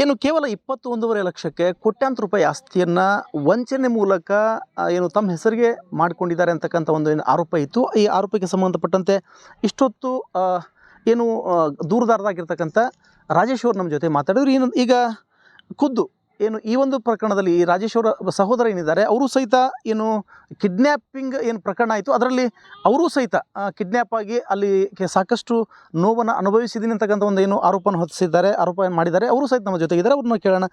ಏನು ಕೇವಲ ಇಪ್ಪತ್ತು ಒಂದೂವರೆ ಲಕ್ಷಕ್ಕೆ ಕೋಟ್ಯಾಂತರ ರೂಪಾಯಿ ಆಸ್ತಿಯನ್ನು ವಂಚನೆ ಮೂಲಕ ಏನು ತಮ್ಮ ಹೆಸರಿಗೆ ಮಾಡಿಕೊಂಡಿದ್ದಾರೆ ಅಂತಕ್ಕಂಥ ಒಂದು ಏನು ಆರೋಪ ಇತ್ತು. ಈ ಆರೋಪಕ್ಕೆ ಸಂಬಂಧಪಟ್ಟಂತೆ ಇಷ್ಟೊತ್ತು ಏನು ದೂರದಾರದಾಗಿರ್ತಕ್ಕಂಥ ದೂರದಾರರಾಗಿರ್ತಕ್ಕಂಥ ರಾಜೇಶ್ ಅವರು ನಮ್ಮ ಜೊತೆ ಮಾತಾಡಿದ್ರು. ಏನು ಈಗ ಖುದ್ದು ಏನು ಈ ಒಂದು ಪ್ರಕರಣದಲ್ಲಿ ಈ ರಾಜೇಶ್ವರ ಸಹೋದರ ಏನಿದ್ದಾರೆ ಅವರು ಸಹಿತ ಏನು ಕಿಡ್ನ್ಯಾಪಿಂಗ್ ಏನು ಪ್ರಕರಣ ಆಯಿತು. ಅದರಲ್ಲಿ ಅವರೂ ಸಹಿತ ಕಿಡ್ನ್ಯಾಪ್ ಆಗಿ ಅಲ್ಲಿ ಸಾಕಷ್ಟು ನೋವನ್ನು ಅನುಭವಿಸಿದ್ದೀನಿ ಅಂತಕ್ಕಂಥ ಒಂದು ಏನು ಆರೋಪನ ಹೊತ್ತಿಸಿದ್ದಾರೆ ಆರೋಪ ಏನ್ ಮಾಡಿದ್ದಾರೆ ಅವರು ಸಹಿತ ನಮ್ಮ ಜೊತೆಗಿದ್ದಾರೆ. ಅವ್ರನ್ನ ಕೇಳೋಣ.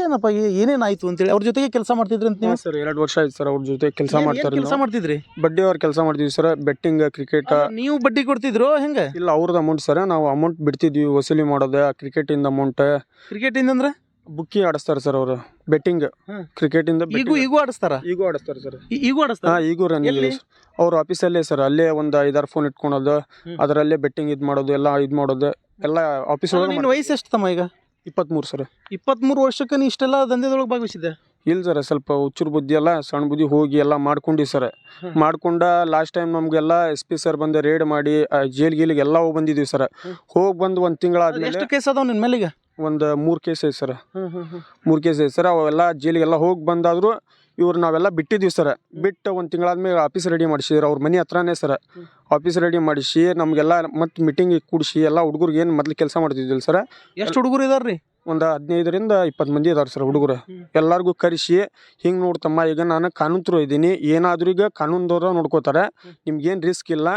ಏನಪ್ಪ ಏನೇನಾಯಿತು ಅಂತೇಳಿ ಅವ್ರ ಜೊತೆಗೆ ಕೆಲಸ ಮಾಡ್ತಿದ್ರಿ ಅಂತ ನೀವು? ಸರ್ ಎರಡು ವರ್ಷ ಆಯ್ತು ಸರ್ ಅವ್ರ ಜೊತೆ ಕೆಲಸ ಮಾಡ್ತಾರೆ ಕೆಲಸ ಮಾಡ್ತಿದ್ರಿ? ಬಡ್ಡಿ ಅವ್ರ ಕೆಲಸ ಮಾಡ್ತಿದ್ವಿ ಸರ್ ಬೆಟ್ಟಿಂಗ್ ಕ್ರಿಕೆಟ್ ನೀವು ಬಡ್ಡಿ ಕೊಡ್ತಿದ್ರು ಹೆಂಗೆ? ಇಲ್ಲ ಅವ್ರದ್ದು ಅಮೌಂಟ್ ಸರ್ ನಾವು ಅಮೌಂಟ್ ಬಿಡ್ತಿದ್ವಿ ವಸೂಲಿ ಮಾಡೋದು ಕ್ರಿಕೆಟಿಂದ ಅಮೌಂಟ್ ಕ್ರಿಕೆಟಿಂದ ಇಂದಂದ್ರೆ ಬುಕ್ಕಿ ಆಡಿಸ್ತಾರೆ ಸರ್ ಅವರು. ಬೆಟ್ಟಿಂಗ್ ಹ್ಮ್. ಕ್ರಿಕೆಟ್ ಇಂದ ಈಗೂ ಈಗೂ ಆಡಿಸ್ತಾರ? ಈಗೂ ಆಡಿಸ್ತಾರೆ ಸರ್. ಈಗೂ ಹಾ ಆಡಿಸ್ತಾರ ಈಗೂ ರನ್ ಎಲ್ಲಿ? ಅವ್ರ ಆಫೀಸಲ್ಲೇ ಸರ್ ಅಲ್ಲೇ ಒಂದು ಐದಾರು ಫೋನ್ ಇಟ್ಕೊಳೋದು. ಅದರಲ್ಲೇ ಬೆಟ್ಟಿಂಗ್ ಇದು ಮಾಡೋದು ಎಲ್ಲ ಇದು ಮಾಡೋದು ಎಲ್ಲ ಆಫೀಸ್ ಒಳಗೆ ನಿನ್ನ ವಯಸ್ಸು ಎಷ್ಟು ತಮ್ಮ ಈಗ? ಇಪ್ಪತ್ಮೂರು ಸರ್. ಇಪ್ಪತ್ಮೂರು ವರ್ಷಕ್ಕೆ ನೀ ಇಷ್ಟೆಲ್ಲ ದಂಧೆದೊಳಗೆ ಭಾಗವಹಿಸಿದ್ದೆ? ಇಲ್ಲ ಸರ್ ಸ್ವಲ್ಪ ಹುಚ್ಚುರ್ ಬುದ್ಧಿ ಎಲ್ಲ ಸಣ್ಣ ಬುದ್ಧಿ ಹೋಗಿ ಎಲ್ಲ ಮಾಡ್ಕೊಂಡಿ ಸರ್. ಮಾಡ್ಕೊಂಡ ಲಾಸ್ಟ್ ಟೈಮ್ ನಮಗೆಲ್ಲ ಎಸ್ ಪಿ ಸರ್ ಬಂದು ರೇಡ್ ಮಾಡಿ ಜೈಲ್ ಗೀಲಿಗೆ ಎಲ್ಲ ಹೋಗಿ ಬಂದಿದ್ವಿ ಸರ್. ಹೋಗಿ ಬಂದು ಒಂದು ತಿಂಗಳಾದ್ಮೇಲೆ ಎಷ್ಟು ಕೇಸ್ ಅದಾವ ನಿನ್ನ ಮೇಲಿಗೆ? ಒಂದು ಮೂರು ಕೇಸ್ ಐತೆ ಸರ್ ಮೂರು ಕೇಸ್ ಐತೆ ಸರ್ ಅವೆಲ್ಲ ಜೈಲಿಗೆಲ್ಲ ಹೋಗಿ ಬಂದಾದರೂ ಇವ್ರು ನಾವೆಲ್ಲ ಬಿಟ್ಟಿದ್ದೀವಿ ಸರ್ ಬಿಟ್ಟು ಒಂದು ತಿಂಗಳಾದ್ಮೇಲೆ ಆಫೀಸ್ ರೆಡಿ ಮಾಡಿಸಿದ್ರು. ಅವ್ರ ಮನೆ ಹತ್ರನೇ ಸರ್ ಆಫೀಸ್ ರೆಡಿ ಮಾಡಿಸಿ ನಮಗೆಲ್ಲ ಮತ್ತೆ ಮೀಟಿಂಗ್ ಕೂಡಿಸಿ ಎಲ್ಲ ಹುಡುಗರಿಗೆ ಏನು ಮೊದಲು ಕೆಲಸ ಮಾಡ್ತಿದ್ದಿಲ್ಲ ಸರ್ ಎಷ್ಟು ಹುಡುಗರು ಇದಾರ್ರಿ? ಒಂದು ಹದಿನೈದರಿಂದ ಇಪ್ಪತ್ತು ಮಂದಿ ಇದಾರೆ ಸರ್ ಹುಡುಗರು. ಎಲ್ಲಾರ್ಗು ಕರೆಸಿ ಹಿಂಗೆ ನೋಡ್ತಮ್ಮ ಈಗ ನಾನು ಕಾನೂನು ತ್ರೂ ಇದ್ದೀನಿ ಏನಾದರೂ ಈಗ ಕಾನೂನ್ದವ್ರು ನೋಡ್ಕೋತಾರೆ. ನಿಮ್ಗೇನು ರಿಸ್ಕ್ ಇಲ್ಲ.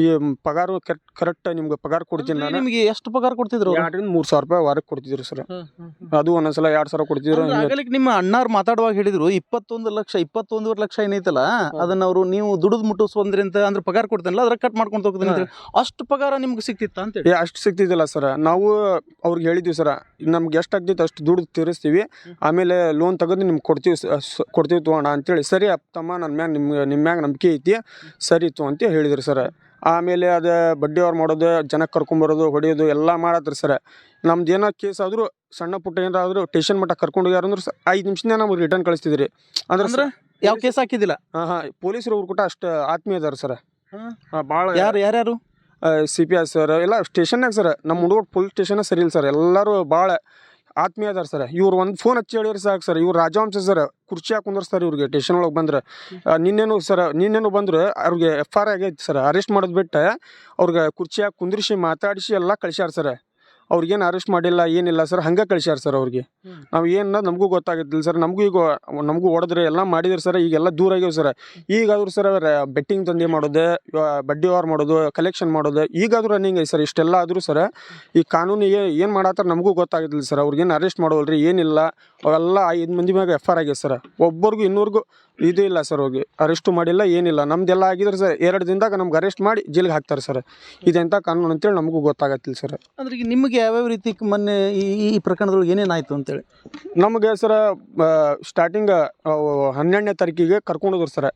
ಈ ಪಗಾರು ಕರೆಕ್ಟ್ ಕರೆಕ್ಟ್ ನಿಮ್ಗೆ ಪಗಾರ ಕೊಡ್ತೀನಿ ನಾನು. ನಿಮಗೆ ಎಷ್ಟು ಪಗಾರ ಕೊಡ್ತಿದ್ರು ಮೂರ್ ಎರಡರಿಂದ ಮೂರು ಸಾವಿರ ರೂಪಾಯಿ ವಾರಕ್ಕೆ ಕೊಡ್ತಿದ್ರು ಸರ್. ಅದು ಒಂದೊಂದ್ಸಲ ಎರಡು ಸಾವಿರ ಕೊಡ್ತಿದ್ರು. ಆಗಲಿಕ್ಕೆ ನಿಮ್ಮ ಅಣ್ಣಾರ್ ಮಾತಾಡುವಾಗ ಹೇಳಿದ್ರು ಇಪ್ಪತ್ತೊಂದು ಲಕ್ಷ ಇಪ್ಪತ್ತೊಂದೂವರೆ ಲಕ್ಷ ಏನೈತಲ್ಲ ಅದನ್ನ ಅವರು ನೀವು ದುಡಿದು ಮುಟ್ಟಿಸ್ಬಂದ್ರಿ ಅಂತ ಅಂದ್ರೆ ಪಗಾರ ಕೊಡ್ತಾನಲ್ಲ ಅದ್ರ ಕಟ್ ಮಾಡ್ಕೊಂಡು ಹೋಗ್ತೀನಿ ಅಂತ ಅಷ್ಟು ಪಗಾರ ನಿಮ್ಗೆ ಸಿಕ್ತಿತ್ತ ಅಂತೇಳಿ ಏ ಅಷ್ಟು ಸಿಗ್ತಿದ್ದಿಲ್ಲ ಸರ್. ನಾವು ಅವ್ರಿಗೆ ಹೇಳಿದ್ವಿ ಸರ್. ನಮ್ಗೆ ಎಷ್ಟು ಆಗ್ತೈತೆ ಅಷ್ಟು ದುಡ್ಡು ತೀರಿಸ್ತೀವಿ. ಆಮೇಲೆ ಲೋನ್ ತೆಗೆದು ನಿಮ್ಗೆ ಕೊಡ್ತೀವಿ ಕೊಡ್ತೀವಿ ತೊಗೊಂಡ ಅಂತೇಳಿ. ಸರಿ ಅಪ್ಪ ತಮ್ಮ ನನ್ನ ಮ್ಯಾಗ ನಿಮ್ಮ ನಿಮ್ಮ ಮ್ಯಾಗ ನಂಬಿಕೆ ಐತಿ. ಸರಿ ತೊ ಅಂತ ಹೇಳಿದ್ರು ಸರ್. ಆಮೇಲೆ ಅದು ಬಡ್ಡಿ ಅವ್ರು ಮಾಡೋದು ಜನಕ್ಕೆ ಕರ್ಕೊಂಬರೋದು ಹೊಡೆಯೋದು ಎಲ್ಲ ಮಾಡತ್ರಿ ಸರ್. ನಮ್ದು ಏನೋ ಕೇಸ್ ಆದರೂ ಸಣ್ಣ ಪುಟ್ಟ ಏನಾರ ಆದರೂ ಟೇಷನ್ ಮಟ್ಟ ಕರ್ಕೊಂಡು ಹೋಗ್ಯಾರ ಅಂದ್ರೆ ಐದು ನಿಮಿಷದಿಂದ ನಮ್ಗೆ ರಿಟರ್ನ್ ಕಳಿಸ್ತಿದ್ರಿ. ಅಂದ್ರೆ ಯಾವ ಕೇಸ್ ಹಾಕಿದಿಲ್ಲ ಹಾಂ ಹಾಂ ಪೊಲೀಸರು ಅವ್ರು ಕೂಡ ಅಷ್ಟು ಆತ್ಮೀಯ ಅದಾರ ಸರ್. ಹಾಂ. ಭಾಳ ಯಾರು ಯಾರ್ಯಾರು? ಸಿ ಪಿ ಐ ಸರ್ ಎಲ್ಲ ಸ್ಟೇಷನ್ನಾಗ ಸರ್ ನಮ್ಮ ಹುಡುಗರು ಪೊಲೀಸ್ ಸ್ಟೇಷನ್ ಸರಿ ಇಲ್ಲ ಸರ್ ಎಲ್ಲರೂ ಭಾಳ ಆತ್ಮೀಯ ಅದಾರ ಸರ್ ಇವ್ರು ಒಂದು ಫೋನ್ ಹಚ್ಚಿ ಹೇಳಿರಿ ಸಾಕು ಸರ್ ಇವ್ರು ರಾಜವಂಶ ಸರ್ ಕುರ್ಚಿ ಹಾಕಿ ಕುಂದರ್ಸ್ತಾರೆ ಇವ್ರಿಗೆ ಸ್ಟೇಷನ್ ಒಳಗೆ ಬಂದ್ರೆ. ನಿನ್ನೇನು ಸರ್ ನಿನ್ನೇನು ಬಂದ್ರೆ ಅವ್ರಿಗೆ ಎಫ್ ಆರ್ ಆಗೈತೆ ಸರ್ ಅರೆಸ್ಟ್ ಮಾಡೋದು ಬಿಟ್ಟು ಅವ್ರಿಗೆ ಕುರ್ಚಿ ಹಾಕಿ ಕುಂದ್ರಿಸಿ, ಮಾತಾಡಿಸಿ, ಎಲ್ಲ ಕಳ್ಸ್ಯಾರ ಸರ್ ಅವ್ರಿಗೇನು ಅರೆಸ್ಟ್ ಮಾಡಿಲ್ಲ ಏನಿಲ್ಲ ಸರ್ ಹಂಗೆ ಕಳಿಸ್ಯಾರ ಸರ್ ಅವ್ರಿಗೆ. ನಾವು ಏನು ನಮಗೂ ಗೊತ್ತಾಗಿದ್ದಿಲ್ಲ ಸರ್ ನಮಗೂ ಈಗ ನಮಗೂ ಹೊಡೆದ್ರೆ ಎಲ್ಲ ಮಾಡಿದ್ರು ಸರ್ ಈಗೆಲ್ಲ ದೂರ ಆಗ್ಯಾವ ಸರ್ ಈಗಾದ್ರೂ ಸರ್ ಬೆಟ್ಟಿಂಗ್ ತಂದೆ ಮಾಡೋದು ಬಡ್ಡಿ ಓವರ್ ಮಾಡೋದು ಕಲೆಕ್ಷನ್ ಮಾಡೋದು ಈಗಾದರೂ ರನ್ನಿಂಗ್ ಐತೆ ಸರ್ ಇಷ್ಟೆಲ್ಲ ಆದರೂ ಸರ್ ಈ ಕಾನೂನಿಗೆ ಏನು ಮಾಡತ್ತಾರ ನಮಗೂ ಗೊತ್ತಾಗಿದ್ದಿಲ್ಲ ಸರ್ ಅವ್ರಿಗೇನು ಅರೆಸ್ಟ್ ಮಾಡೋಲ್ರಿ ಏನಿಲ್ಲ ಅವೆಲ್ಲ ಐದು ಮಂದಿ ಮ್ಯಾಗ ಎಫ್ ಆರ್ ಆಗ್ಯದ ಸರ್ ಒಬ್ಬರಿಗೂ ಇನ್ನೂರ್ಗೂ ಇದು ಇಲ್ಲ ಸರ್ ಹೋಗಿ. ಅರೆಸ್ಟು ಮಾಡಿಲ್ಲ ಏನಿಲ್ಲ. ನಮ್ದೆಲ್ಲ ಆಗಿದ್ರೆ ಸರ್ ಎರಡು ದಿನದಾಗ ನಮ್ಗೆ ಅರೆಸ್ಟ್ ಮಾಡಿ ಜೈಲಿಗೆ ಹಾಕ್ತಾರೆ ಸರ್. ಇದೆಂಥ ಕಾನೂನು ಅಂತೇಳಿ ನಮಗೂ ಗೊತ್ತಾಗತ್ತಿಲ್ಲ ಸರ್. ಅಂದ್ರೆ ಈಗ ನಿಮಗೆ ಯಾವ್ಯಾವ ರೀತಿ ಮೊನ್ನೆ ಈ ಈ- ಈ ಪ್ರಕರಣದೊಳಗೆ ಏನೇನಾಯ್ತು ಅಂತೇಳಿ? ನಮಗೆ ಸರ ಸ್ಟಾರ್ಟಿಂಗ್ ಹನ್ನೆರಡನೇ ತಾರೀಕಿಗೆ ಕರ್ಕೊಂಡು ಹೋದ್ರು ಸರ್.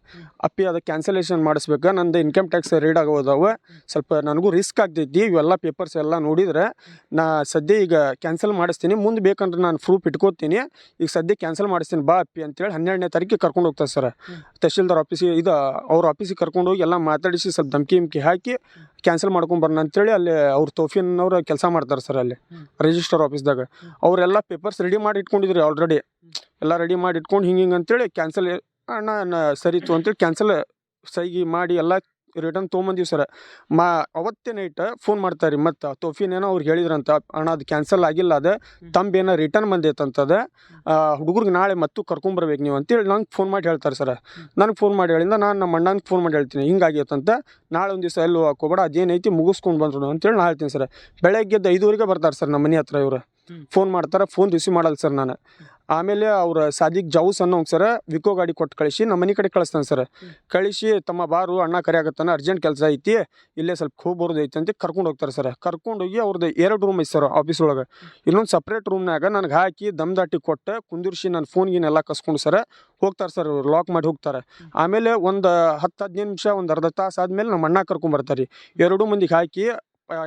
ಅಪ್ಪಿ ಅದು ಕ್ಯಾನ್ಸಲೇಷನ್ ಮಾಡಿಸ್ಬೇಕು ನಂದು ಇನ್ಕಮ್ ಟ್ಯಾಕ್ಸ್ ರೇಡ್ ಆಗೋದವ. ಸ್ವಲ್ಪ ನನಗೂ ರಿಸ್ಕ್ ಆಗ್ತೈತಿ ಇವೆಲ್ಲ ಪೇಪರ್ಸ್ ಎಲ್ಲ ನೋಡಿದ್ರೆ ನಾ ಸದ್ಯ ಈಗ ಕ್ಯಾನ್ಸಲ್ ಮಾಡಿಸ್ತೀನಿ. ಮುಂದೆ ಬೇಕಂದ್ರೆ ನಾನು ಪ್ರೂಫ್ ಇಟ್ಕೋತೀನಿ. ಈಗ ಸದ್ಯ ಕ್ಯಾನ್ಸಲ್ ಮಾಡಿಸ್ತೀನಿ ಬಾ ಅಪ್ಪಿ ಅಂತೇಳಿ ಹನ್ನೆರಡನೇ ತಾರೀಕಿಗೆ ಕರ್ಕೊಂಡು ಹೋಗ್ತಾರೆ ಸರ್. ತಹಶೀಲ್ದಾರ್ ಆಫೀಸಿಗೆ ಇದು ಅವ್ರ ಆಫೀಸಿಗೆ ಕರ್ಕೊಂಡು ಹೋಗಿ ಎಲ್ಲ ಮಾತಾಡಿಸಿ ಸ್ವಲ್ಪ ಧಮಕಿ ಗಿಮ್ಕಿ ಹಾಕಿ ಕ್ಯಾನ್ಸಲ್ ಮಾಡ್ಕೊಂಡು ಬರೋಣ ಅಂತೇಳಿ ಅಲ್ಲಿ ಅವ್ರ ತೋಫಿನವ್ರು ಕೆಲಸ ಮಾಡ್ತಾರೆ ಸರ್ ಅಲ್ಲಿ ರಿಜಿಸ್ಟರ್ ಆಫೀಸ್ದಾಗ ಅವರೆಲ್ಲ ಪೇಪರ್ಸ್ ರೆಡಿ ಮಾಡಿ ಇಟ್ಕೊಂಡಿದ್ರಿ ಆಲ್ರೆಡಿ ಎಲ್ಲ ರೆಡಿ ಮಾಡಿ ಇಟ್ಕೊಂಡು ಹಿಂಗೆ ಹಿಂಗೆ ಅಂತೇಳಿ ಕ್ಯಾನ್ಸಲ್ ಅಣ್ಣ ಸರಿ ಸರಿತು ಅಂತೇಳಿ ಕ್ಯಾನ್ಸಲ್ ಸೈಗಿ ಮಾಡಿ ಎಲ್ಲ ರಿಟರ್ನ್ ತೊಗೊಂಬಂದಿವಿ ಸರ್. ಮಾ ಅವತ್ತೇ ನೈಟ್ ಫೋನ್ ಮಾಡ್ತಾರೆ ರೀ ಮತ್ತು ತೋಫಿನೇನೋ ಅವ್ರು ಹೇಳಿದ್ರಂತ ಅಣ್ಣ ಅದು ಕ್ಯಾನ್ಸಲ್ ಆಗಿಲ್ಲ ಅದು ತಂಬೇನೋ ರಿಟರ್ನ್ ಬಂದೈತಂತದ ಹುಡುಗರಿಗೆ ನಾಳೆ ಮತ್ತು ಕರ್ಕೊಂಬರ್ಬೇಕು ನೀವು ಅಂತೇಳಿ ನಂಗೆ ಫೋನ್ ಮಾಡಿ ಹೇಳ್ತಾರೆ ಸರ್. ನನಗೆ ಫೋನ್ ಮಾಡಿ ಹೇಳಿಂದ ನಾನು ನಮ್ಮ ಅಣ್ಣನಿಗೆ ಫೋನ್ ಮಾಡಿ ಹೇಳ್ತೀನಿ ಹಿಂಗಾಗೈತಂತ ನಾಳೆ ಒಂದು ದಿವಸ ಎಲ್ಲೂ ಹಾಕೋಬೇಡ ಅದೇನೈತಿ ಮುಗಿಸ್ಕೊಂಡು ಬಂದ್ರು ಅಂತೇಳಿ ನಾನು ಹೇಳ್ತೀನಿ ಸರ್. ಬೆಳಗ್ಗೆ ಎದ್ದು ಐದುವರೆಗೆ ಬರ್ತಾರೆ ಸರ್ ನಮ್ಮ ಮನೆ ಹತ್ರ ಇವರು. ಫೋನ್ ಮಾಡ್ತಾರೆ ಫೋನ್ ರಿಸೀವ್ ಮಾಡಲ್ಲ ಸರ್ ನಾನು. ಆಮೇಲೆ ಅವ್ರ ಸಾದಿಕ್ ಜೌಸ್ ಅನ್ನೋ ಸರ್ ವಿಕೋ ಗಾಡಿ ಕೊಟ್ಟು ಕಳಿಸಿ ನಮ್ಮ ಮನೆ ಕಡೆ ಕಳಿಸ್ತಾನೆ ಸರ್. ಕಳಿಸಿ ತಮ್ಮ ಬಾರು ಅಣ್ಣ ಕರೆಯಾಗತ್ತಾನ ಅರ್ಜೆಂಟ್ ಕೆಲಸ ಐತಿ ಇಲ್ಲೇ ಸ್ವಲ್ಪ ಹೋಗಿ ಬರೋದು ಐತಿ ಅಂತ ಕರ್ಕೊಂಡು ಹೋಗ್ತಾರೆ ಸರ್. ಕರ್ಕೊಂಡು ಹೋಗಿ ಅವ್ರದ್ದು ಎರಡು ರೂಮ್ ಐತಿ ಸರ್ ಆಫೀಸ್ ಒಳಗೆ. ಇನ್ನೊಂದು ಸಪ್ರೇಟ್ ರೂಮ್ನಾಗ ನನಗೆ ಹಾಕಿ ದಮ್ ದಾಟಿ ಕೊಟ್ಟು ಕುಂದಿರ್ಸಿ ನಾನು ಫೋನ್ ಗೀನೆಲ್ಲ ಕಸ್ಕೊಂಡು ಸರ್ ಹೋಗ್ತಾರೆ ಸರ್ ಲಾಕ್ ಮಾಡಿ ಹೋಗ್ತಾರೆ. ಆಮೇಲೆ ಒಂದು ಹತ್ತು ಹದಿನೈದು ನಿಮಿಷ ಒಂದು ಅರ್ಧ ತಾಸು ಆದಮೇಲೆ ನಮ್ಮ ಅಣ್ಣ ಕರ್ಕೊಂಬರ್ತಾರೆ ಎರಡು ಮಂದಿಗೆ ಹಾಕಿ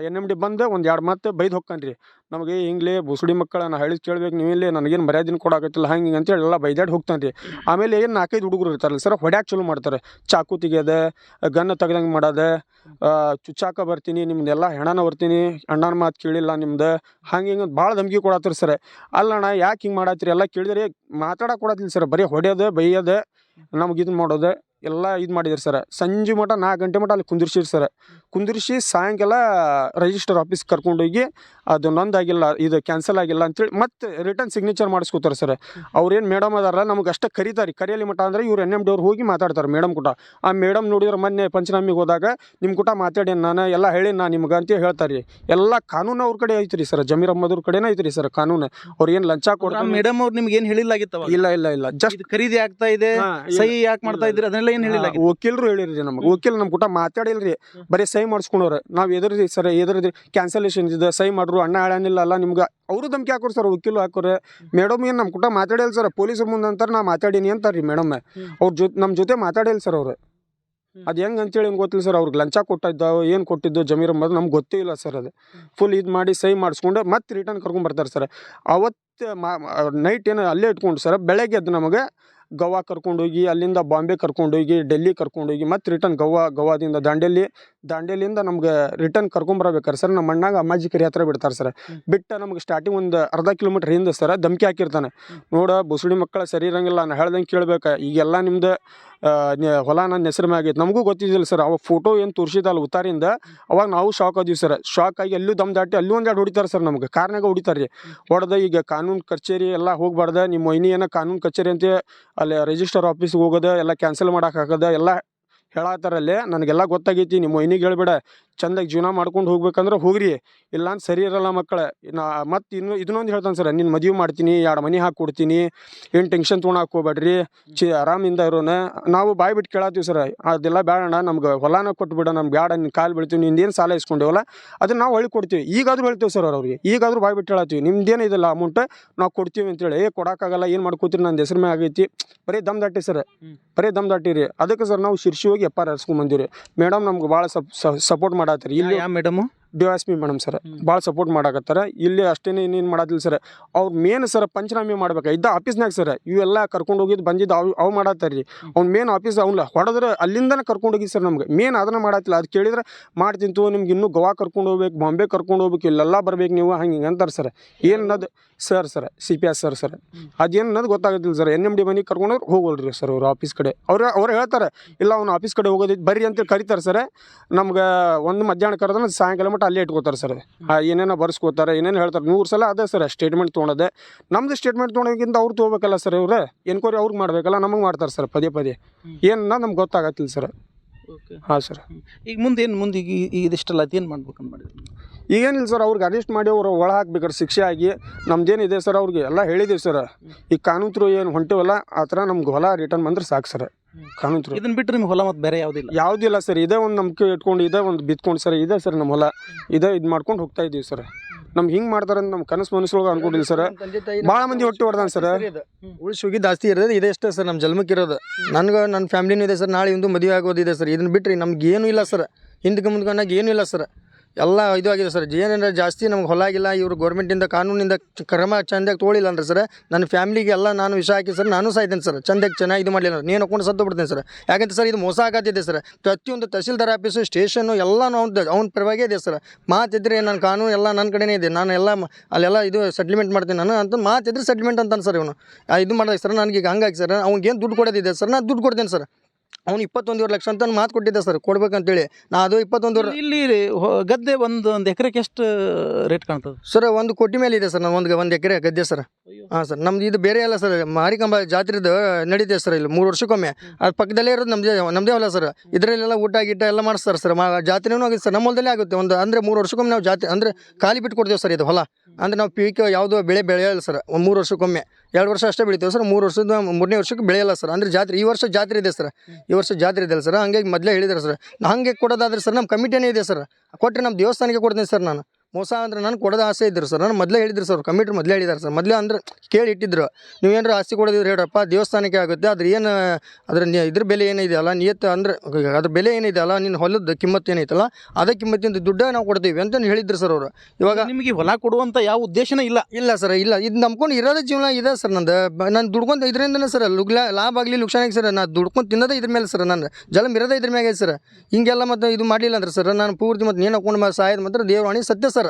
ಎನ್ ಎಂ ಡಿ ಬಂದು, ಒಂದು ಎರಡು ಮತ್ತೆ ಬೈದು ಹೊಕ್ಕನ್ರಿ. ನಮಗೆ ಹಿಂಗ್ಲೇ ಬುಸುಡಿ ಮಕ್ಕಳ ನಾ ಹಳ್ಳಿ ಕೇಳ್ಬೇಕು, ನೀವು ಇಲ್ಲಿ ನನಗೇನು ಮರ್ಯಾದಿನ ಕೊಡಾಕತ್ತಿಲ್ಲ, ಹಂಗೆ ಹಿಂಗೆ ಅಂತೇಳಿ ಎಲ್ಲ ಬೈದಾಡಿ ಹೋಗ್ತಾನೆ ರೀ ಆಮೇಲೆ ಏನು ನಾಲ್ಕೈದು ಹುಡುಗರು ಇರ್ತಾರಲ್ಲ ಸರ್, ಹೊಡ್ಯಾಕೆ ಚಲೋ ಮಾಡ್ತಾರೆ. ಚಾಕು ತೆಗಿಯೋದೆ ಗನ್ನ ತೆಗ್ದಂಗೆ ಮಾಡೋದೆ ಚುಚ್ಚಾಕ ಬರ್ತೀನಿ, ನಿಮ್ದೆಲ್ಲ ಹೆಣನ ಬರ್ತೀನಿ ಅಣ್ಣನ ಮಾತು ಕೇಳಿಲ್ಲ ನಿಮ್ದು, ಹಂಗೆ ಹಿಂಗೆ ಭಾಳ ಧಮ್ಕಿ ಕೊಡತ್ತೀರಿ ಸರ್. ಅಲ್ಲಣ್ಣ, ಯಾಕೆ ಹಿಂಗೆ ಮಾಡತ್ತೀರಿ? ಎಲ್ಲ ಕೇಳಿದ್ರೆ ಮಾತಾಡೋಕೆ ಕೊಡತ್ತಿಲ್ಲ ಸರ್, ಬರೀ ಹೊಡೆಯೋದು, ಬೈಯೋದು, ನಮ್ಗೆ ಇದನ್ನ ಮಾಡೋದು, ಎಲ್ಲ ಇದು ಮಾಡಿದ್ರು ಸರ್. ಸಂಜೆ ಮಟ ನಾಲ್ಕು ಗಂಟೆ ಮಟ ಅಲ್ಲಿ ಕುಂದಿರ್ಸಿರಿ ಸರ್. ಕುಂದಿರ್ಸಿ ಸಾಯಂಕಾಲ ರಿಜಿಸ್ಟರ್ ಆಫೀಸ್ ಕರ್ಕೊಂಡೋಗಿ ಅದು ನೊಂದಾಗಿಲ್ಲ ಇದು ಕ್ಯಾನ್ಸಲ್ ಆಗಿಲ್ಲ ಅಂತೇಳಿ ಮತ್ತೆ ರಿಟರ್ನ್ ಸಿಗ್ನೇಚರ್ ಮಾಡಿಸ್ಕೊತಾರೆ ಸರ್. ಅವ್ರೇನು ಮೇಡಮ್ ಅದಾರಲ್ಲ ನಮ್ಗೆ ಅಷ್ಟೇ ಕರೀತಾರೆ. ಕರಿಯಲಿ ಮಟ ಅಂದ್ರೆ ಇವ್ರು ಎನ್ ಎಂ ಡಿ ಅವ್ರು ಹೋಗಿ ಮಾತಾಡ್ತಾರೆ ಮೇಡಮ್ ಕೂಟ. ಆ ಮೇಡಮ್ ನೋಡಿದ್ರೆ ಮೊನ್ನೆ ಪಂಚನಾಮಿಗೆ ಹೋದಾಗ ನಿಮ್ಮ ಕೂಟ ಮಾತಾಡಿ ನಾನು? ಎಲ್ಲ ಹೇಳಿ ನಾ ನಿಮ್ಗೆ? ಅಂತ ಹೇಳ್ತಾರೆ ಎಲ್ಲ ಕಾನೂನು ಅವ್ರ ಕಡೆ ಐತ್ರಿ ಸರ್. ಜಮೀರ್ ಅಹ್ಮದ್ ಕಡೆನೇ ಐತ್ರಿ ಸರ್ ಕಾನೂನು. ಅವ್ರು ಏನು ಲಂಚ ಕೊಡ್ತಾರೆ ಮೇಡಮ್ ಅವ್ರು ನಿಮ್ಗೆ ಏನು ಹೇಳಿಲ್ಲಾಗಿತ್ತವ ಇಲ್ಲ ಇಲ್ಲ ಇಲ್ಲ. ಜಸ್ಟ್ ಖರೀದಿ ಆಗ್ತಾ ಇದೆ ಸಹಿ ಯಾಕೆ ಮಾಡ್ತಾ ಇದ್ರಿ ಅದನ್ನೆಲ್ಲ ಏನು ಹೇಳಿಲ್ಲ ವಕೀಲರು ಹೇಳಿರಿ ನಮ್ಗೆ. ವಕೀಲ್ ನಮ್ಮ ಕೂಟ ಮಾತಾಡಿಲ್ರಿ. ಬರೀ ಸಹಿ ಮಾಡಿಸ್ಕೊಂಡವ್ರೆ. ನಾವು ಎದುರಿದ್ರಿ ಸರ್ ಎದುರಿದ್ರಿ ಕ್ಯಾನ್ಸಲೇಷನ್ ಇದೆ ಸಹಿ ಮಾಡ್ರು, ಅಣ್ಣ ಹೇಳಾನಿಲ್ಲ ಅಲ್ಲ, ನಿಮ್ಗೆ ಅವರು ಧಮ್ಕಿ ಹಾಕೋರು ಸರ್, ವಕೀಲು ಹಾಕೋರೆ. ಮೇಡಮ್ ಏನು ನಮ್ಮ ಕೂಟ ಮಾತಾಡಿಲ್ಲ ಸರ್ ಪೊಲೀಸರ ಮುಂದೆ ಅಂತಾರೆ ನಾ ಮಾತಾಡೀನಿ ಅಂತಾರೆ ರೀ ಮೇಡಮ್. ಅವ್ರ ಜೊತೆ ನಮ್ಮ ಜೊತೆ ಮಾತಾಡಿಲ್ಲ ಸರ್ ಅವರು. ಅದು ಹೆಂಗೆ ಅಂತೇಳಿ ಹೆಂಗೆ ಗೊತ್ತಿಲ್ಲ ಸರ್, ಅವ್ರಿಗೆ ಲಂಚ ಕೊಟ್ಟಿದ್ದ, ಏನು ಕೊಟ್ಟಿದ್ದು ಜಮೀರ್ ಅಂಬೋದು ನಮ್ಗೆ ಗೊತ್ತೇ ಇಲ್ಲ ಸರ್ ಅದು. ಫುಲ್ ಇದು ಮಾಡಿ, ಸಹಿ ಮಾಡಿಸ್ಕೊಂಡು ಮತ್ತೆ ರಿಟರ್ನ್ ಕರ್ಕೊಂಡು ಬರ್ತಾರೆ ಸರ್. ಅವತ್ತು ನೈಟ್ ಏನು ಅಲ್ಲೇ ಇಟ್ಕೊಂಡು ಸರ್, ಬೆಳಗ್ಗೆ ಅದು ನಮಗೆ ಗೋವಾ ಕರ್ಕೊಂಡೋಗಿ ಅಲ್ಲಿಂದ ಬಾಂಬೆ ಕರ್ಕೊಂಡೋಗಿ ಡೆಲ್ಲಿ ಕರ್ಕೊಂಡೋಗಿ ಮತ್ತೆ ರಿಟರ್ನ್ ಗೋವಾ ಗೋವಾದಿಂದ ದಾಂಡೇಲಿ. ದಾಂಡೇಲಿಯಿಂದ ನಮ್ಗೆ ರಿಟರ್ನ್ ಕರ್ಕೊಂಬರ್ಬೇಕಾರೆ ಸರ್ ನಮ್ಮ ಅಣ್ಣಾಗ ಅಮ್ಮಾಜಿ ಕರಿ ಹತ್ರ ಬಿಡ್ತಾರೆ ಸರ್. ಬಿಟ್ಟ ನಮ್ಗೆ ಸ್ಟಾರ್ಟಿಂಗ್ ಒಂದು ಅರ್ಧ ಕಿಲೋಮೀಟ್ರ್ ಹಿಂದೆ ಸರ್ ಧಮಕಿ ಹಾಕಿರ್ತಾನೆ. ನೋಡ ಬುಸುಡಿ ಮಕ್ಕಳ ಸರಿ ಇರಂಗಿಲ್ಲ ನಾನು ಹೇಳ್ದಂಗೆ ಕೇಳ್ಬೇಕು. ಈಗೆಲ್ಲ ನಿಮ್ದು ಹೊಲ ನನ್ನ ಹೆಸರು ಮ್ಯಾಗೈತೆ ನಮಗೂ ಗೊತ್ತಿದ್ದಿಲ್ಲ ಸರ್ ಅವಾಗ ಫೋಟೋ ಏನು ತೋರಿಸಿದಲ್ಲ ಉತ್ತಾರಿಂದ ಅವಾಗ ನಾವು ಶಾಕ್ ಆದೀವಿ ಸರ್. ಶಾಕ್ ಆಗಿ ಎಲ್ಲೂ ದಮ್ ದಾಟಿ ಅಲ್ಲೂ ಒಂದು ಎರಡು ಹೊಡಿತಾರೆ ಸರ್ ನಮ್ಗೆ. ಕಾರ್ನಾಗ ಹೊಡಿತಾರೆ ರೀ. ಹೊಡೆದ ಈಗ ಕಾನೂನು ಕಚೇರಿ ಎಲ್ಲ ಹೋಗ್ಬಾರ್ದ. ನಿಮ್ಮ ಮೊಯ್ನಿ ಏನೋ ಕಾನೂನು ಕಚೇರಿ ಅಂತ, ಅಲ್ಲಿ ರಿಜಿಸ್ಟರ್ ಆಫೀಸ್ಗೆ ಹೋಗೋದು, ಎಲ್ಲ ಕ್ಯಾನ್ಸಲ್ ಮಾಡೋಕ್ಕಾಗದ ಎಲ್ಲ ಹೇಳತ್ತಾರಲ್ಲಿ ನನಗೆಲ್ಲ ಗೊತ್ತಾಗೈತಿ, ನಿಮ್ಮ ಮೊಯ್ನಿಗೆ ಹೇಳ್ಬೇಡ. ಚಂದಾಗಿ ಜೀವನ ಮಾಡ್ಕೊಂಡು ಹೋಗ್ಬೇಕಂದ್ರೆ ಹೋಗ್ರಿ. ಇಲ್ಲ ಅಂತ ಸರಿ ಇರಲ್ಲ ಮಕ್ಕಳ. ನಾ ಮತ್ತೆ ಇನ್ನು ಇದನ್ನೊಂದು ಹೇಳ್ತಾನೆ ಸರ್ ನಿನ್ನ ಮದುವೆ ಮಾಡ್ತೀನಿ ಎರಡು ಮನೆ ಹಾಕಿ ಕೊಡ್ತೀನಿ ಏನು ಟೆನ್ಷನ್ ತೊಗೊಳಕ್ಕೆ ಹೋಗ್ಬೇಡ್ರಿ ಚಿ ಆರಾಮಿಂದ ಇರೋನ. ನಾವು ಬಾಯಿ ಬಿಟ್ಟು ಕೇಳತ್ತೀವಿ ಸರ್ ಅದೆಲ್ಲ ಬೇಡಣ್ಣ ನಮ್ಗೆ ಹೊಲನ ಕೊಟ್ಬಿಡ ನಮ್ಗೆ ಬೇಡ ನಿನ್ನ ಕಾಲು ಬೀಳ್ತೀವಿ ನಿಂದೇನು ಸಾಲ ಇಸ್ಕೊಂಡೇವಲ್ಲ ಅದನ್ನು ನಾವು ಹೊಳಿ ಕೊಡ್ತೀವಿ. ಈಗಾದರೂ ಹೇಳ್ತೀವಿ ಸರ್ ಅವ್ರಿಗೆ. ಈಗಾದರೂ ಬಾಯಿ ಬಿಟ್ಟು ಹೇಳತ್ತೀವಿ ನಿಮ್ದೇನು ಇದೆಲ್ಲ ಅಮೌಂಟ್ ನಾವು ಕೊಡ್ತೀವಿ ಅಂತೇಳಿ. ಏ ಕೊಡೋಕ್ಕಾಗಲ್ಲ ಏನು ಮಾಡ್ಕೋತೀರಿ ನನ್ನ ಹೆಸರು ಮ್ಯಾಗ ಆಗೈತಿ. ಬರೀ ದಮ್ ದಾಟಿ ಸರ್. ಬರೀ ದಮ್ ದಾಟಿರಿ. ಅದಕ್ಕೆ ಸರ್ ನಾವು ಶಿರ್ಷಿ ಹೋಗಿ ಎಪ್ಪಾರ ಹರ್ಸ್ಕೊಂಡ್ ಬಂದಿವಿ ಮೇಡಮ್ ನಮ್ಗೆ ಭಾಳ ಸಪೋರ್ಟ್ ಮಾಡತ್ತೀರಿ? ಇಲ್ಲಿ ಯಾವ ಮೇಡಮು? Yes madam sir. ಭಾಳ ಸಪೋರ್ಟ್ ಮಾಡಕತ್ತಾರ. ಇಲ್ಲಿ ಅಷ್ಟೇನೆ ಇನ್ನೇನು ಮಾಡೋದಿಲ್ಲ ಸರ್. ಅವ್ರು ಮೇನ್ ಸರ್ ಪಂಚನಾಮೆ ಮಾಡ್ಬೇಕು. ಇದ್ದ ಆಫೀಸ್ನಾಗ ಸರ್ ಇವೆಲ್ಲ ಕರ್ಕೊಂಡು ಹೋಗಿದ್ದು ಬಂದಿದ್ದು ಅವು ಅವು ಮಾಡತ್ತಾರ. ರೀ ಅವ್ನು ಮೇನ್ ಆಫೀಸ್ ಅವ್ನ ಹೊಡೆದ್ರೆ ಅಲ್ಲಿಂದನೇ ಕರ್ಕೊಂಡು ಹೋಗಿ ಸರ್ ನಮ್ಗೆ. ಮೇನ್ ಅದನ್ನ ಮಾಡತ್ತಿಲ್ಲ. ಅದು ಕೇಳಿದ್ರೆ ಮಾಡ್ತೀನಿ ತಗೋ ನಿಮ್ಗೆ ಇನ್ನೂ ಗೋವಾ ಕರ್ಕೊಂಡು ಹೋಗ್ಬೇಕು ಬಾಂಬೆ ಕರ್ಕೊಂಡು ಹೋಗ್ಬೇಕು ಇಲ್ಲೆಲ್ಲ ಬರ್ಬೇಕು ನೀವು ಹಂಗೆ ಹಿಂಗೆ ಅಂತಾರೆ ಸರ್. ಏನು ಅನ್ನೋದು sir sir C P S sir sir. ಅದೇನು ಅನ್ನೋದು ಗೊತ್ತಾಗೋದಿಲ್ಲ ಸರ್. ಎನ್ ಎಂ ಡಿ ಮನೆಗೆ ಕರ್ಕೊಂಡೋಗಿ ಹೋಗೋಲ್ರಿ ಸರ್ ಅವ್ರು ಆಫೀಸ್ ಕಡೆ. ಅವ್ರು ಅವ್ರು ಹೇಳ್ತಾರೆ ಇಲ್ಲ ಅವ್ನು ಆಫೀಸ್ ಕಡೆ ಹೋಗೋದಿತ್ತು ಬರ್ರಿ ಅಂತ ಕರಿತಾರೆ ಸರ್. ನಮ್ಗೆ ಒಂದು ಮಧ್ಯಾಹ್ನ ಕರೆದ್ರೆ ಸಾಯಂಕಾಲ ಮಟ್ಟ ಅಲ್ಲೇ ಇಟ್ಕೋತಾರೆ ಸರ್. ಏನೇನೋ ಬರ್ಸ್ಕೋತಾರೆ ಏನೇನು ಹೇಳ್ತಾರೆ. ನೂರು ಸಲ ಅದೇ ಸರ್ ಸ್ಟೇಟ್ಮೆಂಟ್ ತೊಗೊಳೋದೆ ನಮ್ದು ಸ್ಟೇಟ್ಮೆಂಟ್ ತೊಗೊಳೋಕ್ಕಿಂತ ಅವ್ರು ತೊಗೋಬೇಕಲ್ಲ ಸರ್ ಇವ್ರೆ? ಎನ್ಕ್ವೈರಿ ಅವ್ರಿಗೆ ಮಾಡಬೇಕಲ್ಲ ನಮಗೆ ಮಾಡ್ತಾರೆ ಸರ್ ಪದೇ ಪದೇ. ಏನನ್ನ ಏನು ನಮ್ಗೆ ಗೊತ್ತಾಗತ್ತಿಲ್ಲ ಸರ್. ಓಕೆ ಹಾಂ ಸರ್. ಈಗ ಮುಂದೆ ಏನು ಮುಂದೆ ಈಗ ಇದಿಷ್ಟಲ್ಲ ಏನು ಮಾಡ್ಬೇಕಂತ ಮಾಡಿದ್ರಿ? ಈಗೇನಿಲ್ಲ ಸರ್ ಅವ್ರಿಗೆ ಅರೆಸ್ಟ್ ಮಾಡಿ ಅವ್ರು ಒಳ ಹಾಕ್ಬೇಕಾರೆ ಶಿಕ್ಷೆ ಆಗಿ ನಮ್ದೇನಿದೆ ಸರ್ ಅವ್ರಿಗೆ ಎಲ್ಲ ಹೇಳಿದ್ದೀವಿ ಸರ್. ಈ ಕಾನೂನು ಥ್ರೂ ಏನು ಹೊಂಟಿವಲ್ಲ ಆ ಥರ ನಮ್ಗೆ ಹೊಲ ರಿಟರ್ನ್ ಬಂದ್ರೆ ಸಾಕು ಸರ್. ಕಾನೂನು ಥ್ರೂ ಇದನ್ನ ಬಿಟ್ಟರೆ ನಿಮ್ಮ ಹೊಲ ಮತ್ತು ಬೇರೆ ಯಾವುದಿಲ್ಲ? ಯಾವುದಿಲ್ಲ ಸರ್ ಇದೇ ಒಂದು ನಂಬಿಕೆ ಇಟ್ಕೊಂಡು ಇದೇ ಒಂದು ಬಿತ್ಕೊಂಡು ಸರ್ ಇದೆ ಸರ್ ನಮ್ಮ ಹೊಲ. ಇದೇ ಇದು ಮಾಡ್ಕೊಂಡು ಹೋಗ್ತಾ ಇದ್ದೀವಿ ಸರ್. ನಮ್ಗೆ ಹಿಂಗೆ ಮಾಡ್ತಾರೆ ಅಂತ ನಮ್ಮ ಕನಸು ಮನಸ್ಸೊಳಗೆ ಅನ್ಕೊಂಡಿಲ್ಲ ಸರ್. ಭಾಳ ಮಂದಿ ಹೊಟ್ಟೆ ಹೊಡ್ದಾನ ಸರ್. ಉಳಿಸಿ ಹೋಗಿ ಜಾಸ್ತಿ ಇರೋದು ಇದೇ ಅಷ್ಟೇ ಸರ್ ನಮ್ಮ ಜನ್ಮಕ್ಕೆ ಇರೋದು. ನನಗೆ ನನ್ನ ಫ್ಯಾಮ್ಲಿನೂ ಇದೆ ಸರ್ ನಾಳೆ ಇಂದು ಮದುವೆ ಆಗೋದಿದೆ ಸರ್. ಇದನ್ನ ಬಿಟ್ಟರೆ ನಮ್ಗೆ ಏನೂ ಇಲ್ಲ ಸರ್. ಹಿಂದಕ್ಕೆ ಮುಂದ್ಕೊಂಡಾಗ ಏನೂ ಇಲ್ಲ ಸರ್. ಎಲ್ಲ ಇದು ಆಗಿದೆ ಸರ್. ಏನಂದ್ರೆ ಜಾಸ್ತಿ ನಮ್ಗೆ ಹೊಲ ಆಗಿಲ್ಲ, ಇವರು ಗೌರ್ಮೆಂಟಿಂದ ಕಾನೂನಿಂದ ಕ್ರಮ ಚಂದಾಗಿ ತೊಗೊಳಿಲ್ಲ ಅಂದ್ರೆ ಸರ್, ನನ್ನ ಫ್ಯಾಮಿಲಿಗೆ ಎಲ್ಲ ನಾನು ವಿಷ ಹಾಕಿ ಸರ್, ನಾನು ಸಾಯ್ತೇನೆ ಸರ್. ಚಂದಾಗಿ ಚೆನ್ನಾಗಿ ಇದು ಮಾಡಲಿಲ್ಲ ನೀನು ಹಾಕೊಂಡು ಸತ್ತು ಬಿಡ್ತೇನೆ ಸರ್. ಯಾಕಂತ ಸರ್, ಇದು ಮೋಸ ಆಗತ್ತಿದೆ ಸರ್. ಪ್ರತಿಯೊಂದು ತಹಸೀಲ್ದಾರ್ ಆಫೀಸು ಸ್ಟೇಷನ್ನು ಎಲ್ಲನೂ ಅವ್ನ ಅವ್ನ ಪರವಾಗೇ ಇದೆ ಸರ್. ಮಾತಿದ್ರೆ ನನ್ನ ಕಾನೂನು ಎಲ್ಲ ನನ್ನ ಕಡೆನೇ ಇದೆ. ನಾನು ಎಲ್ಲ ಅಲ್ಲೆಲ್ಲ ಇದು ಸೆಟ್ಲ್ಮೆಂಟ್ ಮಾಡ್ತೀನಿ ನಾನು ಅಂತ ಮಾತಿದ್ರೆ ಸೆಟ್ಲ್ಮೆಂಟ್ ಅಂತಾನೆ ಸರ್ ಇವನು. ಇದು ಮಾಡಿದಾಗ ಸರ್ ನನಗೆ ಈಗ ಹಂಗಾಗಿ ಸರ್ ಅವ್ನಿಗೆ ಏನು ದುಡ್ಡು ಕೊಡೋದಿದೆ ಸರ್, ನಾನು ದುಡ್ಡು ಕೊಡ್ತೇನೆ ಸರ್. ಅವ್ನು ಇಪ್ಪತ್ತೊಂದೂವರೆ ಲಕ್ಷ ಅಂತ ಮಾತು ಕೊಟ್ಟಿದ್ದೆ ಸರ್ ಕೊಡ್ಬೇಕಂತೇಳಿ. ನಾ ಅದು ಇಪ್ಪತ್ತೊಂದುವರೆ ಇಲ್ಲಿ ಹೊ- ಗದ್ದೆ ಒಂದು ಒಂದು ಎಕರೆಗೆ ಎಷ್ಟು ರೇಟ್ ಕಾಣ್ತದೆ? ಸರ್ ಒಂದು ಕೋಟಿ ಮೇಲೆ ಇದೆ ಸರ್ ನಾನು ಒಂದು ಒಂದು ಎಕರೆ ಗದ್ದೆ ಸರ್. ಹಾಂ ಸರ್ ನಮ್ದು ಇದು ಬೇರೆ ಅಲ್ಲ ಸರ್ ಮಾರಿಕಂಬ ಜಾತ್ರೆದು ನಡೀತದೆ ಸರ್ ಇಲ್ಲಿ ಮೂರು ವರ್ಷಕ್ಕೊಮ್ಮೆ. ಅದು ಪಕ್ಕದಲ್ಲೇ ಇರೋದು ನಮ್ದೇ ನಮ್ಮದೇ ಅಲ್ಲ ಸರ್. ಇದರಲ್ಲೆಲ್ಲ ಊಟ ಗೀಟ ಎಲ್ಲ ಮಾಡಿಸ್ತಾರೆ ಸರ್ ಮಾ ಜಾತ್ರೆನೂ ಆಗುತ್ತೆ ಸರ್ ನಮ್ಮ ಹೊಲದಲ್ಲೇ ಆಗುತ್ತೆ. ಒಂದು ಅಂದರೆ ಮೂರು ವರ್ಷಕ್ಕೊಮ್ಮೆ ನಾವು ಜಾತ್ರೆ ಅಂದರೆ ಖಾಲಿ ಬಿಟ್ಟು ಕೊಡ್ತೇವೆ ಸರ್ ಇದು ಹೊಲ. ಅಂದರೆ ನಾವು ಪೀಕ್ ಯಾವುದೋ ಬೆಳೆ ಬೆಳೆಯಲ್ಲ ಸರ್ ಒಂದು ಮೂರು ವರ್ಷಕ್ಕೊಮ್ಮೆ. ಎರಡು ವರ್ಷ ಅಷ್ಟೇ ಬೆಳಿತೇವೆ ಸರ್ ಮೂರು ವರ್ಷದ ಮೂರನೇ ವರ್ಷಕ್ಕೆ ಬೆಳೆಯಲ್ಲ ಸರ್ ಅಂದರೆ ಜಾತ್ರೆ ಈ ವರ್ಷ ಜಾತ್ರೆ ಇದೆ ಸರ್ ಈ ವರ್ಷ ಜಾತ್ರೆ ಇದೆ ಸರ್ ಹಂಗಾಗಿ ಮೊದಲೇ ಹೇಳಿದ್ದಾರೆ ಸರ್ ಹಾಗೆ ಕೊಡೋದಾದ್ರೆ ಸರ್ ನಮ್ಮ ಕಮಿಟಿನೇ ಇದೆ ಸರ್ ಕೊಟ್ಟರೆ ನಮ್ಮ ದೇವಸ್ಥಾನಕ್ಕೆ ಕೊಡ್ತೀನಿ ಸರ್ ನಾನು. ಮೋಸ ಅಂದ್ರೆ ನಾನು ಕೊಡೋದು ಆಸೆ ಇದ್ರು ಸರ್. ನಾನು ಮೊದಲೇ ಹೇಳಿದ್ರು ಸರ್ ಕಮಿಟ್ರ್ ಮೊದಲೇ ಹೇಳಿದ್ದಾರೆ ಸರ್. ಮೊದಲೇ ಅಂದ್ರೆ ಕೇಳಿ ಇಟ್ಟಿದ್ರು. ನೀವೇನಾರು ಆಸ್ತಿ ಕೊಡೋದಿದ್ರೆ ಹೇಳಪ್ಪ ದೇವಸ್ಥಾನಕ್ಕೆ ಆಗುತ್ತೆ. ಅದ್ರ ಏನು ಅದ್ರ ಇದ್ರ ಬೆಲೆ ಏನಿದೆಯಲ್ಲ ನಿಯತ್ತು ಅಂದ್ರೆ ಅದ್ರ ಬೆಲೆ ಏನಿದೆಯಲ್ಲ ನಿನ್ನ ಹೊಲದ ಕಿಮ್ಮತ್ತು ಏನೈತಲ್ಲ ಅದೇ ಕಿಮ್ಮತ್ತಿಂದ ದುಡ್ಡ ನಾವು ಕೊಡ್ತೀವಿ ಅಂತ ಹೇಳಿದ್ರು ಸರ್ ಅವರು. ಇವಾಗ ನಿಮಗೆ ಹೊಲ ಕೊಡುವಂಥ ಯಾವ ಉದ್ದೇಶನೇ ಇಲ್ಲ. ಇಲ್ಲ ಸರ್ ಇಲ್ಲ. ಇದು ನಂಬ್ಕೊಂಡು ಇರೋದೇ ಜೀವನ ಇದೆ ಸರ್ ನಂದು. ನಾನು ದುಡ್ಕೊಂತ ಇದರಿಂದನೇ ಸರ್ ಲುಗ್ಲ ಲಾಭ ಆಗಲಿ ಲುಕ್ಷಾನ ಸರ್ ನಾನು ದುಡ್ಕೊಂಡು ತಿನ್ನೋದೇ ಇದ್ರ ಮೇಲೆ ಸರ್ ನಾನು. ಜಲಮ್ ಇರೋದೇ ಇದ್ರ ಮ್ಯಾಗೆ ಸರ್. ಹಿಂಗೆಲ್ಲ ಮತ್ತೆ ಇದು ಮಾಡಲಿಲ್ಲ ಅಂದ್ರೆ ಸರ್ ನಾನು ಪೂರ್ತಿ ಮತ್ತು ನೀನು ಹಾಕೊಂಡು ಸಾಯೋದು ಮಾತ್ರ ದೇವರಾಣಿ ಸತ್ಯ ಸರ್.